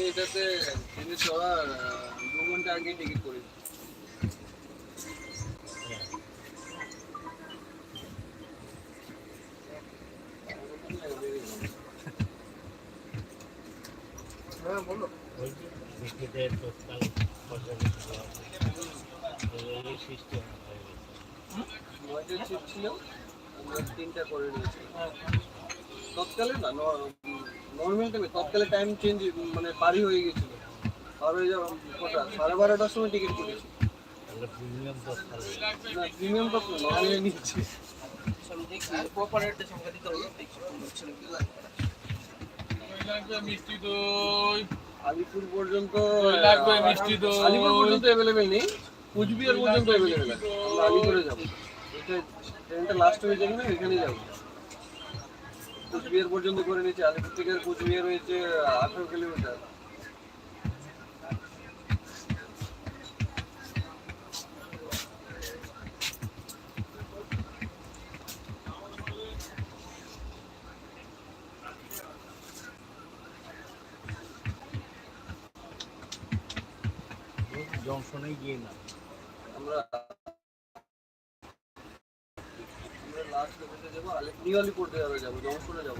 আমি এটাতে ট্রেনে চড়ার দু ঘণ্টা আগে টিকিট করেছি হ্যাঁ বলো। ছিল তিনটা করে নিয়েছি। তৎকালে না নর্মাল টাইমে তৎকালে টাইম চেঞ্জ মানে পারি হয়ে গেছিল। আর ওই যে কটা সাড়ে বারোটার সময় টিকিট করেছি প্রিমিয়াম তৎকাল তো নর্মালি নিচ্ছি মিষ্টি দই আলিপুর পর্যন্ত লাগবে মিষ্টি দই। আলিপুর পর্যন্ত অ্যাভেলেবেল নেই। কুচবিহার পর্যন্ত অ্যাভেলেবেল আছে আলিপুরে যাব। এটা ট্রেনটা লাস্ট হয়ে যাবে না এখানেই যাব। কুচবিহার পর্যন্ত করে নিয়েছি আলিপুর থেকে কুচবিহার হয়েছে আঠারো কিলোমিটার। জংশনে গিয়ে না। আমরা নিউ আলিপুর যাব যাব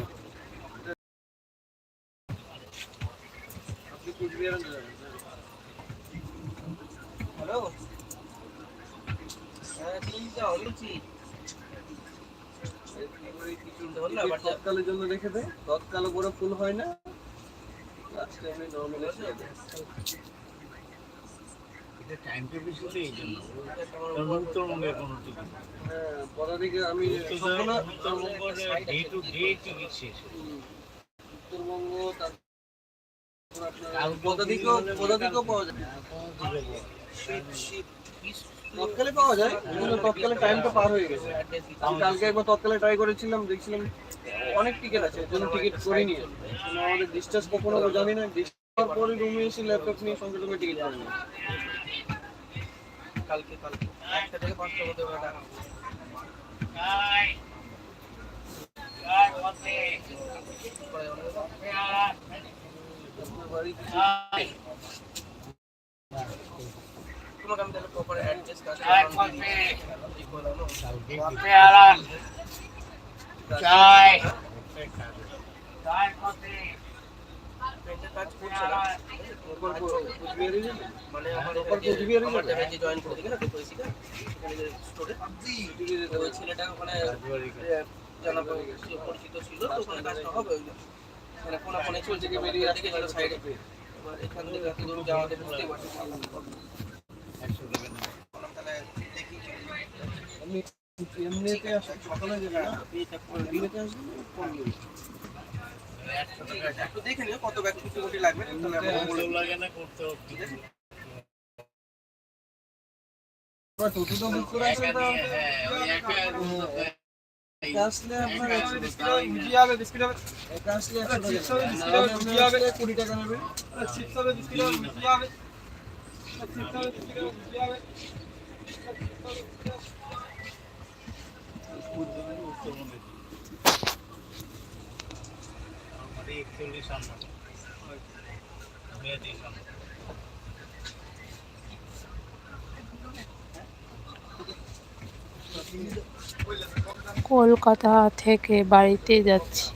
হ্যাঁ তৎকালের জন্য রেখে দেয় তৎকাল করে ফুল হয় না লাস্ট টাইমে নর্মাল এই জন্য। উত্তরবঙ্গের কোনো টিকিট। হ্যাঁ আমি উত্তরবঙ্গের ডে টু ডে টিকিট শেষ উত্তরবঙ্গ শীত তৎকালে পাওয়া যায়। তৎকালে টাইমটা পার হয়ে গেছে। আমি কালকে একবার তৎকালে ট্রাই করেছিলাম দেখছিলাম অনেক টিকিট আছে জন্য টিকিট করিনি। কিন্তু আমাদের ডিসচার্জ কখনো জানি না ডিসচার্জ পরে রুমে এসে ল্যাপটপ নিয়ে সঙ্গে সঙ্গে টিকিট করে কালকে কালকে। একটা থেকে পাঁচটা মধ্যে বেটা আপনার বাড়ি কিছু তোমাকে আমি তাহলে প্রপার অ্যাড্রেস কাজ ঠিক বললাম। না কালকে। চাই কাজ মানে আমার আমার জয়েন করে দিকে না ওই ছেলেটা ওখানে জানা পরিচিত ছিল তো ওখানে কাজটা হবে মানে ফোনা ফোনে চলছে কি বেরিয়ে গেল সাইডে। এবার এখান থেকে এত দূর যাওয়া তো বুঝতেই দেখি এমনিতে আসা সকালে যাবে না একটু দেখে নিও কত ব্যাগ মুটি লাগবে লাগে না করতে আপনার টোটোটা বুক করে তো একা আসলে আপনার। মিষ্টি হবে বিস্কিট হবে আসলে চিপস হবে, না হবে, আপনার হবে। কুড়ি টাকা নেবে চিপস হবে বিস্কিট হবে মিষ্টি হবে চিপস হবে বিস্কিট হবে মিষ্টি হবে আমাদের একচল্লিশ সামনে মেয়াদি সামনে কলকাতা থেকে বাড়িতে যাচ্ছি।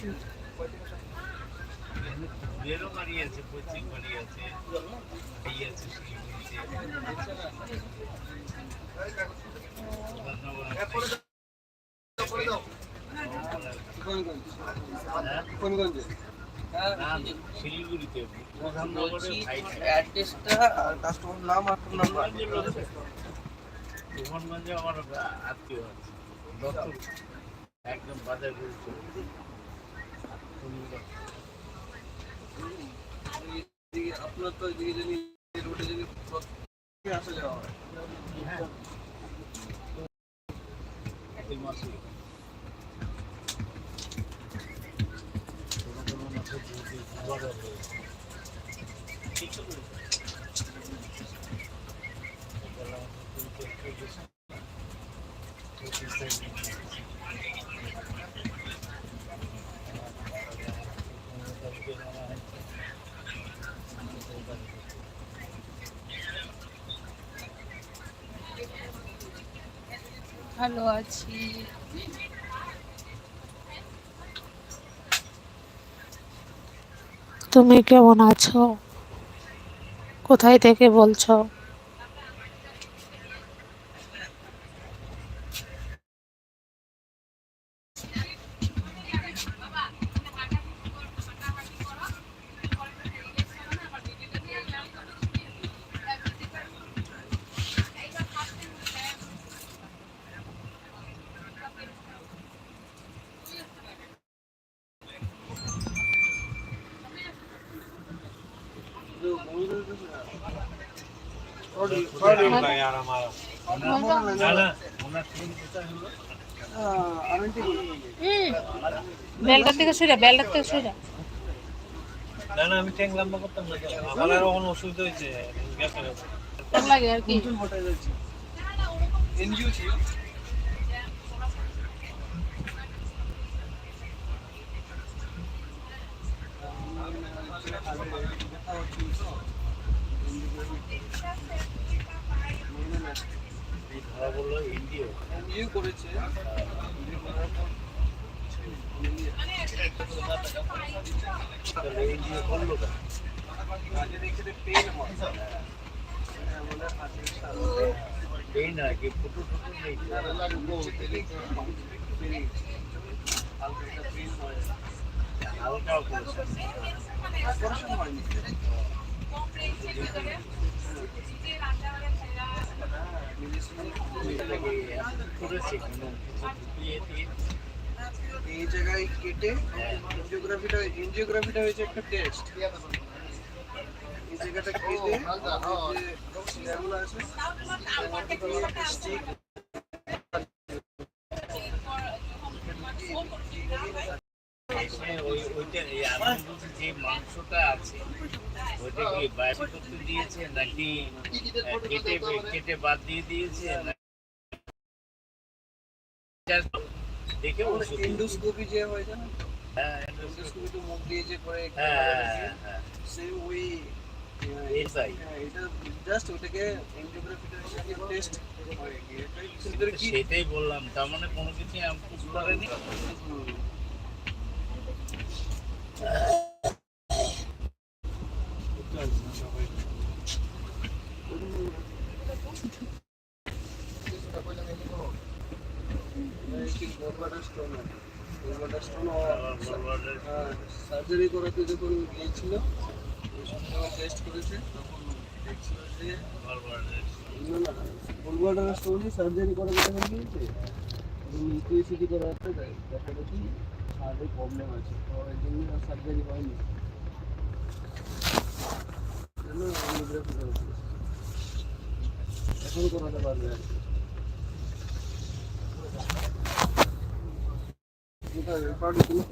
শিলিগুড়িতে অ্যাড্রেসটা আর কাস্টমার নাম আর ফোন আমার আত্মীয় আছে একদম বাজার করছে আপনার তো যদি রোডে যদি আসা যাওয়া হয় ভালো আছি। তুমি কেমন আছো? কোথায় থেকে বলছো? বেলটার থেকে সরে বেলটার থেকে সরে না না আমি ট্যাঙ্ক লম্বা করতাম না আমার আরও অন্য অসুবিধা হয়েছে লাগে আর কি? এনজিও ছিল। ধরা বলল পেন হয় না কি ফুটো ফুটো নেই হালকা কোনো কিছু ঢুকিয়ে দিয়ে এই জায়গায় কেটে এনজিওগ্রাফিটা এনজিওগ্রাফিটা হয়েছে একটা টেস্ট এই জায়গাটা কেটে যে আছে ওই ওইটা যে মাংসটা আছে ওইটা কি বাইরে দিয়েছে নাকি কেটে কেটে বাদ দিয়ে দিয়েছে না? দেখে দিয়েছে। এন্ডোস্কোপি যে হয় এন্ডোস্কোপি তো মুখ দিয়ে যে করে ওই সেটাই বললাম তার মানে কোনো কিছু করেনি সার্জারি করাতে যখন গিয়েছিল সময় টেস্ট করেছে, তখন দেখছিল যে না না স্টোনে সার্জারি করাতে যখন গিয়েছে ইউপিএসিটি করা একটা দেখা দেখি হার্টের প্রবলেম আছে, তো এই জন্য সার্জারি হয়নি। এখন করাতে পারবে আর কি 一个人发的多